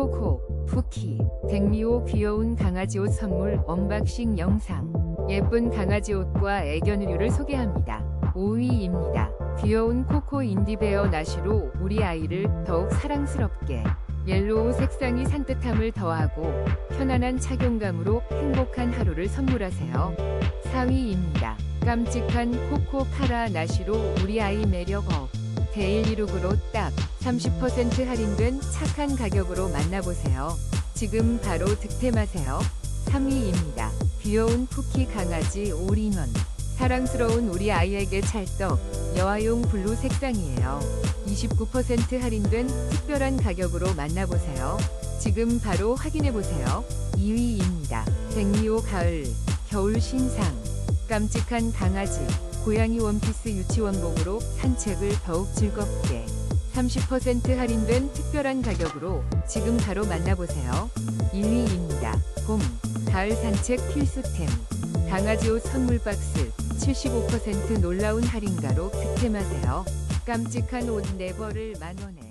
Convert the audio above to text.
코코, 푸키, 백미호 귀여운 강아지 옷 선물 언박싱 영상. 예쁜 강아지 옷과 애견 의류를 소개합니다. 5위입니다. 귀여운 코코 인디베어 나시로 우리 아이를 더욱 사랑스럽게. 옐로우 색상이 산뜻함을 더하고 편안한 착용감으로 행복한 하루를 선물하세요. 4위입니다. 깜찍한 코코 파라 나시로 우리 아이 매력 업. 데일리룩으로 딱 30% 할인된 착한 가격으로 만나보세요. 지금 바로 득템하세요. 3위입니다. 귀여운 쿠키 강아지 올인원. 사랑스러운 우리 아이에게 찰떡 여아용 블루 색상이에요. 29% 할인된 특별한 가격으로 만나보세요. 지금 바로 확인해보세요. 2위입니다. 백미호 가을, 겨울 신상. 깜찍한 강아지, 고양이 원피스 유치원복으로 산책을 더욱 즐겁게. 30% 할인된 특별한 가격으로 지금 바로 만나보세요. 1위입니다. 봄, 가을 산책 필수템. 강아지 옷 선물 박스 75% 놀라운 할인가로 득템하세요. 깜찍한 옷 4벌을 만원에.